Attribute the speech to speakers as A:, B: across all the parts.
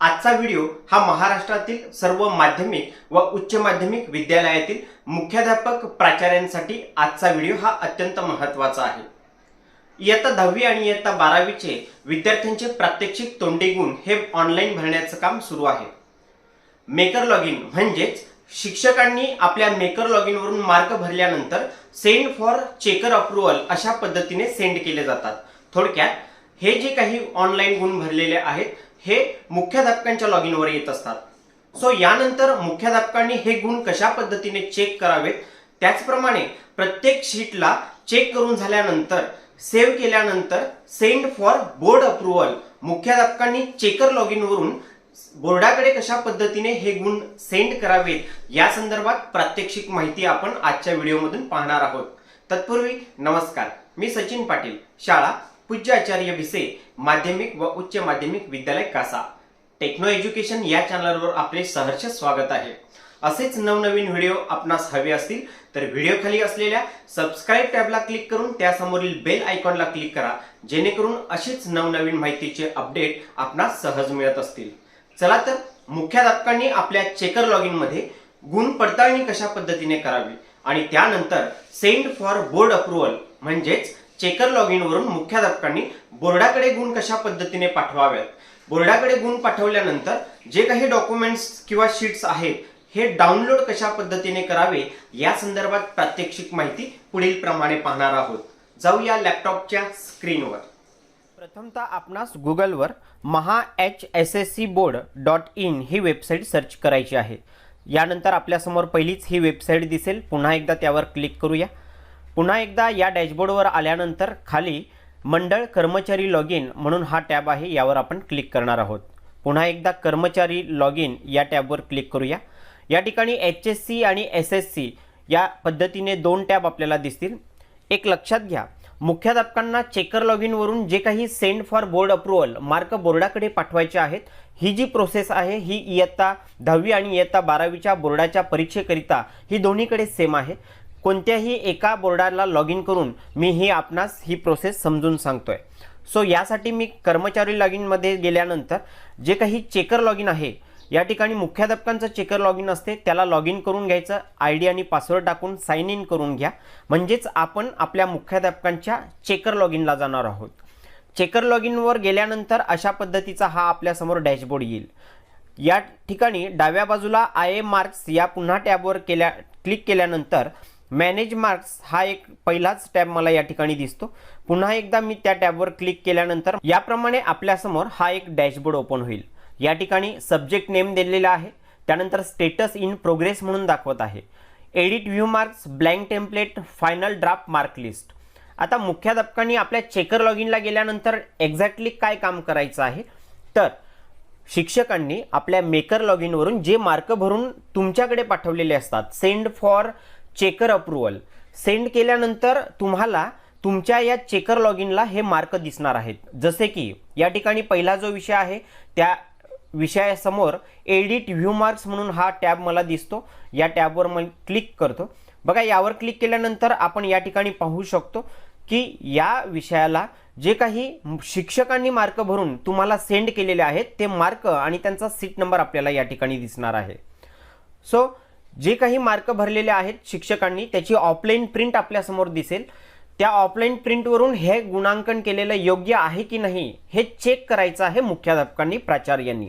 A: आजचा व्हिडिओ हा महाराष्ट्रातील सर्व माध्यमिक व उच्च माध्यमिक विद्यालयातील मुख्याध्यापक प्राचार्यांसाठी आजचा व्हिडिओ हा अत्यंत महत्त्वाचा आहे. इयत्ता दहावी आणि इयत्ता बारावीचे विद्यार्थ्यांचे प्रात्यक्षिक तोंडी गुण हे ऑनलाईन भरण्याचं काम सुरू आहे. मेकर लॉगिन म्हणजेच शिक्षकांनी आपल्या मेकर लॉग इनवरून मार्क भरल्यानंतर सेंड फॉर चेकर अप्रुव्हल अशा पद्धतीने सेंड केले जातात. थोडक्यात हे जे काही ऑनलाईन गुण भरलेले आहेत हे मुख्याध्यापकांच्या लॉगिनवर येत असतात. सो यानंतर मुख्याध्यापकांनी हे गुण कशा पद्धतीने चेक करावेत? त्याचप्रमाणे प्रत्येक शीटला चेक करून झाल्यानंतर सेव्ह केल्यानंतर सेंड फॉर बोर्ड अप्रुव्हल मुख्याध्यापकांनी चेकर लॉगिन वरून बोर्डाकडे कशा पद्धतीने हे गुण सेंड करावेत? या संदर्भात प्रात्यक्षिक माहिती आपण आजच्या व्हिडिओमधून पाहणार आहोत. तत्पूर्वी नमस्कार. मी सचिन पाटील शाळा पूज्य आचार्य भिसे माध्यमिक व उच्च माध्यमिक विद्यालय कासा. टेक्नो एज्युकेशन या चॅनलवर आपले सहर्ष स्वागत आहे. असेच नवनवीन व्हिडिओ आपणास हवे असतील तर व्हिडिओ खाली असलेल्या सबस्क्राईब टॅबला क्लिक करून त्यासमोरील बेल आयकॉनला क्लिक करा जेणेकरून अशीच नवनवीन माहितीचे अपडेट आपणास सहज मिळत असतील. चला तर मुख्याध्यापकांनी आपल्या चेकर लॉगिनमध्ये गुण पडताळणी कशा पद्धतीने करावी? आणि त्यानंतर सेंड फॉर बोर्ड अप्रुव्हल म्हणजेच चेकर लॉग वरून मुख्याध्यापकांनी बोर्डाकडे गुण कशा पद्धतीने पाठवाव्यात बोर्डाकडे गुण पाठवल्यानंतर जे काही डॉक्युमेंट्स किंवा शीट्स आहेत हे डाउनलोड कशा पद्धतीने करावे या संदर्भात प्रात्यक्षिक माहिती पुढील प्रमाणे पाहणार आहोत. जाऊया लॅपटॉपच्या स्क्रीनवर प्रथमतः आपणास गुगलवर Maha H S S C board dot in he website search करायची आहे. यानंतर आपल्यासमोर पहिलीच ही वेबसाईट दिसेल. पुन्हा एकदा त्यावर क्लिक करूया. पुन्हा एकदा या डॅशबोर्डवर आल्यानंतर खाली मंडळ कर्मचारी लॉग इन म्हणून हा टॅब आहे यावर आपण क्लिक करणार आहोत. पुन्हा एकदा कर्मचारी लॉग इन या टॅबवर क्लिक करूया. या ठिकाणी एच एस सी आणि एस एस सी या पद्धतीने दोन टॅब आपल्याला दिसतील. एक लक्षात घ्या मुख्याध्यापकांना चेकर लॉग इनवरून जे काही send for board approval mark बोर्डाकडे पाठवायचे आहेत ही जी प्रोसेस आहे ही इयत्ता दहावी आणि इयत्ता बारावीच्या बोर्डाच्या परीक्षेकरिता ही दोन्हीकडे सेम आहे. कोणत्याही एका बोर्डाला लॉग इन करून मी ही आपणास ही प्रोसेस समजून सांगतोय. सो यासाठी मी कर्मचारी लॉग इनमध्ये गेल्यानंतर जे काही चेकर लॉग इन आहे या ठिकाणी मुख्याध्यापकांचं चेकर लॉग इन असते त्याला लॉग इन करून घ्यायचं आय डी आणि पासवर्ड टाकून साईन इन करून घ्या. म्हणजेच आपण आपल्या मुख्याध्यापकांच्या चेकर लॉग इनला जाणार आहोत. चेकर लॉग इनवर गेल्यानंतर अशा पद्धतीचा हा आपल्यासमोर डॅशबोर्ड येईल. या ठिकाणी डाव्या बाजूला आय ए मार्क्स या पुन्हा टॅबवर केल्या क्लिक केल्यानंतर मॅनेज मार्क्स हा एक पहिलाच टॅब मला या ठिकाणी दिसतो. पुन्हा एकदा मी त्या टॅबवर क्लिक केल्यानंतर याप्रमाणे आपल्यासमोर हा एक डॅशबोर्ड ओपन होईल. या ठिकाणी सब्जेक्ट नेम दिलेला आहे. त्यानंतर स्टेटस इन प्रोग्रेस म्हणून दाखवत आहे. Edit view marks blank template final draft mark list आता मुख्याध्यापकांनी आपल्या चेकर लॉग इनला गेल्यानंतर एक्झॅक्टली काय काम करायचं आहे? तर शिक्षकांनी आपल्या मेकर लॉग इनवरून जे मार्क भरून तुमच्याकडे पाठवलेले असतात send for checker approval send केल्यानंतर तुम्हाला तुमच्या या चेकर लॉग इनला हे मार्क दिसणार आहेत. जसे की या ठिकाणी पहिला जो विषय आहे त्या विषयासमोर एडिट व्ह्यू मार्क्स म्हणून हा टॅब मला दिसतो. या टॅबवर मी क्लिक करतो. बघा यावर क्लिक केल्यानंतर आपण या ठिकाणी पाहू शकतो की या विषयाला जे काही शिक्षकांनी मार्क भरून तुम्हाला सेंड केलेले आहेत ते मार्क आणि त्यांचा सीट नंबर आपल्याला या ठिकाणी दिसणार आहे. सो जे काही मार्क भरलेले आहेत शिक्षकांनी त्याची ऑफलाईन प्रिंट आपल्यासमोर दिसेल. त्या ऑफलाईन प्रिंटवरून हे गुणांकन केलेलं योग्य आहे की नाही हे चेक करायचं आहे मुख्याध्यापकांनी प्राचार्यांनी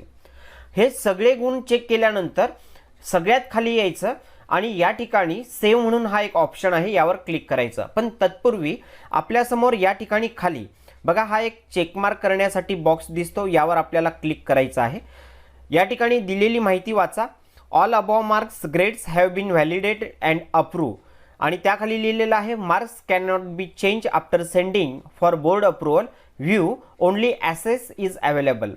A: हे सगळे गुण चेक केल्यानंतर सगळ्यात खाली यायचं आणि या ठिकाणी सेव्ह म्हणून हा एक ऑप्शन आहे यावर क्लिक करायचं. पण तत्पूर्वी आपल्यासमोर या ठिकाणी खाली बघा हा एक चेकमार्क करण्यासाठी बॉक्स दिसतो यावर आपल्याला क्लिक करायचं आहे. या ठिकाणी दिलेली माहिती वाचा. All above marks grades have been validate and approve आणि त्याखाली लिहिलेलं आहे marks can not be change after sending for board approval view only access is available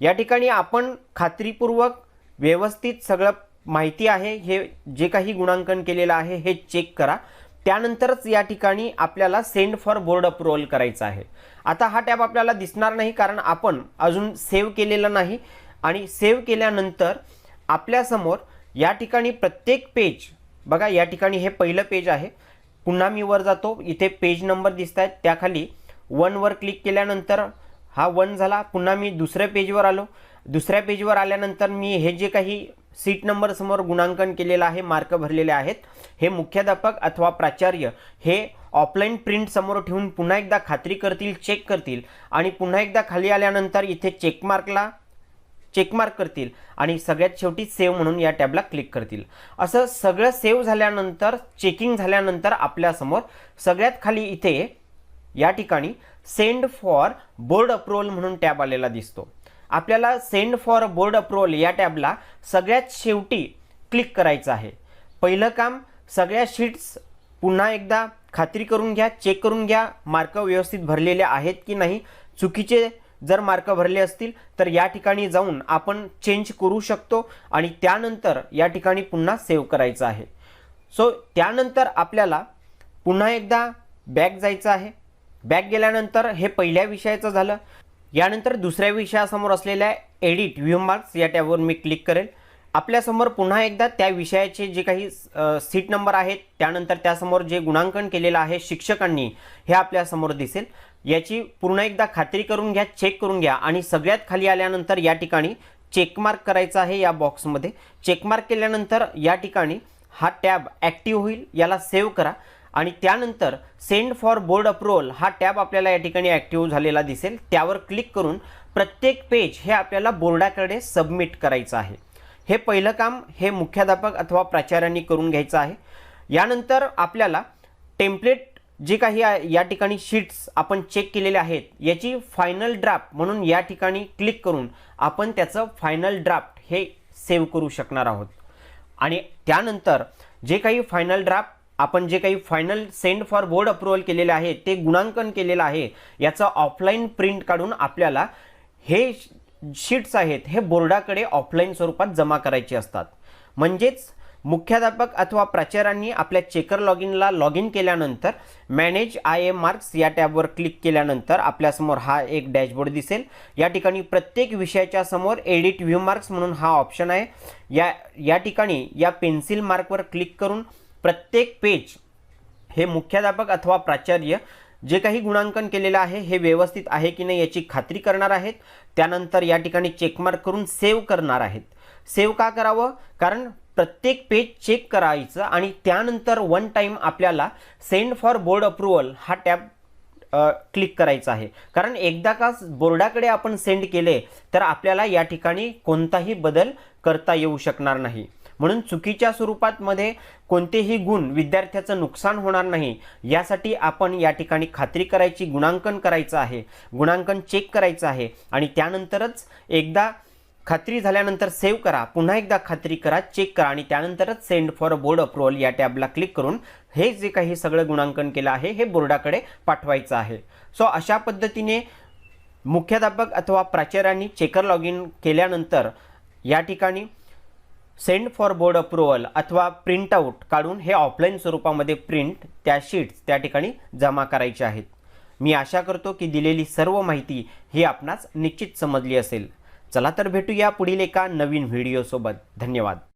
A: या ठिकाणी आपण खात्रीपूर्वक व्यवस्थित सगळं माहिती आहे हे जे काही गुणांकन केलेलं आहे हे चेक करा. त्यानंतरच या ठिकाणी आपल्याला सेंड फॉर बोर्ड अप्रुव्हल करायचं आहे. आता हा टॅब आपल्याला दिसणार नाही कारण आपण अजून सेव्ह केलेला नाही. आणि सेव्ह केल्यानंतर आपल्यासमोर या ठिकाणी प्रत्येक पेज बघा या ठिकाणी हे पहिलं पेज आहे. पुन्हा मी वर जातो. इथे पेज नंबर दिसत आहेत त्याखाली वनवर क्लिक केल्यानंतर हा वन झाला. पुन्हा मी दुसऱ्या पेजवर आलो. दुसऱ्या पेजवर आल्यानंतर मी हे जे काही सीट नंबरसमोर गुणांकन केलेलं आहे मार्क भरलेले आहेत हे मुख्याध्यापक अथवा प्राचार्य हे ऑफलाईन प्रिंट समोर ठेवून पुन्हा एकदा खात्री करतील चेक करतील आणि पुन्हा एकदा खाली आल्यानंतर इथे चेकमार्कला चेकमार्क करतील आणि सगळ्यात शेवटी सेव्ह म्हणून या टॅबला क्लिक करतील. असं सगळं सेव्ह झाल्यानंतर चेकिंग झाल्यानंतर आपल्यासमोर सगळ्यात खाली इथे या ठिकाणी सेंड फॉर बोर्ड अप्रुव्हल म्हणून टॅब आलेला दिसतो. आपल्याला सेंड फॉर बोर्ड अप्रुव्हल या टॅबला सगळ्यात शेवटी क्लिक करायचं आहे. पहिलं काम सगळ्या शीट्स पुन्हा एकदा खात्री करून घ्या चेक करून घ्या मार्क व्यवस्थित भरलेले आहेत की नाही चुकीचे जर मार्क भरले असतील तर या ठिकाणी जाऊन आपण चेंज करू शकतो आणि त्यानंतर या ठिकाणी पुन्हा सेव्ह करायचं आहे. सो त्यानंतर आपल्याला पुन्हा एकदा बॅक जायचं आहे. बॅक गेल्यानंतर हे पहिल्या विषयाचं झालं. यानंतर दुसऱ्या विषयासमोर असलेल्या एडिट व्ह्यू मार्क्स या टॅबवर मी क्लिक करेल. आपल्यासमोर पुन्हा एकदा त्या विषयाचे जे काही सीट नंबर आहेत त्यानंतर त्यासमोर जे गुणांकन केलेलं आहे शिक्षकांनी हे आपल्यासमोर दिसेल. याची पुन्हा एकदा खात्री करून घ्या चेक करून घ्या आणि सगळ्यात खाली आल्यानंतर या ठिकाणी चेकमार्क करायचं आहे या बॉक्समध्ये. चेकमार्क केल्यानंतर या ठिकाणी हा टॅब ॲक्टिव्ह होईल याला सेव्ह करा आणि त्यानंतर सेंड फॉर बोर्ड अप्रुव्हल हा टॅब आपल्याला या ठिकाणी ॲक्टिव्ह झालेला दिसेल. त्यावर क्लिक करून प्रत्येक पेज हे आपल्याला बोर्डाकडे सबमिट करायचं आहे. हे पहिलं काम हे मुख्याध्यापक अथवा प्राचार्यांनी करून घ्यायचं आहे. यानंतर आपल्याला टेम्पलेट जे काही आहे- या ठिकाणी शीट्स आपण चेक केलेले आहेत याची फायनल ड्राफ्ट म्हणून या ठिकाणी क्लिक करून आपण त्याचं फायनल ड्राफ्ट हे सेव्ह करू शकणार आहोत. आणि त्यानंतर जे काही फायनल ड्राफ्ट आपण जे काही final send for board approval केलेले आहे ते गुणांकन केलेलं आहे याचं ऑफलाईन प्रिंट काढून आपल्याला हे शीट्स आहेत हे बोर्डाकडे ऑफलाईन स्वरूपात जमा करायचे असतात. म्हणजेच मुख्याध्यापक अथवा प्राचार्यांनी आपल्या चेकर लॉग इनला लॉग इन केल्यानंतर मॅनेज आय एम मार्क्स या टॅबवर क्लिक केल्यानंतर आपल्यासमोर हा एक डॅशबोर्ड दिसेल. या ठिकाणी प्रत्येक विषयाच्या समोर एडिट व्ह्यू मार्क्स म्हणून हा ऑप्शन आहे. या या ठिकाणी या पेन्सिल मार्कवर क्लिक करून प्रत्येक पेज हे मुख्याध्यापक अथवा प्राचार्य जे काही गुणांकन केलेलं आहे हे व्यवस्थित आहे की नाही याची खात्री करणार आहेत. त्यानंतर या ठिकाणी चेकमार्क करून सेव्ह करणार आहेत. सेव्ह का करावं? कारण प्रत्येक पेज चेक करायचं आणि त्यानंतर वन टाईम आपल्याला सेंड फॉर बोर्ड अप्रुव्हल हा टॅब क्लिक करायचं आहे. कारण एकदा का बोर्डाकडे आपण सेंड केले तर आपल्याला या ठिकाणी कोणताही बदल करता येऊ शकणार नाही. म्हणून चुकीच्या स्वरूपात मध्ये कोणतेही गुण विद्यार्थ्याचं नुकसान होणार नाही. यासाठी आपण या ठिकाणी खात्री करायची गुणांकन करायचं आहे. गुणांकन चेक करायचं आहे. आणि त्यानंतरच एकदा खात्री झाल्यानंतर सेव्ह करा. पुन्हा एकदा खात्री करा चेक करा आणि त्यानंतरच सेंड फॉर बोर्ड अप्रुव्हल या टॅबला क्लिक करून हे जे काही सगळं गुणांकन केलं आहे हे बोर्डाकडे पाठवायचं आहे. सो अशा पद्धतीने मुख्याध्यापक अथवा प्राचार्यांनी चेकर लॉग इन केल्यानंतर या ठिकाणी सेंड फॉर बोर्ड अप्रुव्हल अथवा प्रिंटआउट काढून हे ऑफलाईन स्वरूपामध्ये प्रिंट त्या शीट्स त्या ठिकाणी जमा करायचे आहेत. मी आशा करतो की दिलेली सर्व माहिती ही आपणास निश्चित समजली असेल. चला तर भेटूया पुढील एका नवीन व्हिडिओसोबत. धन्यवाद.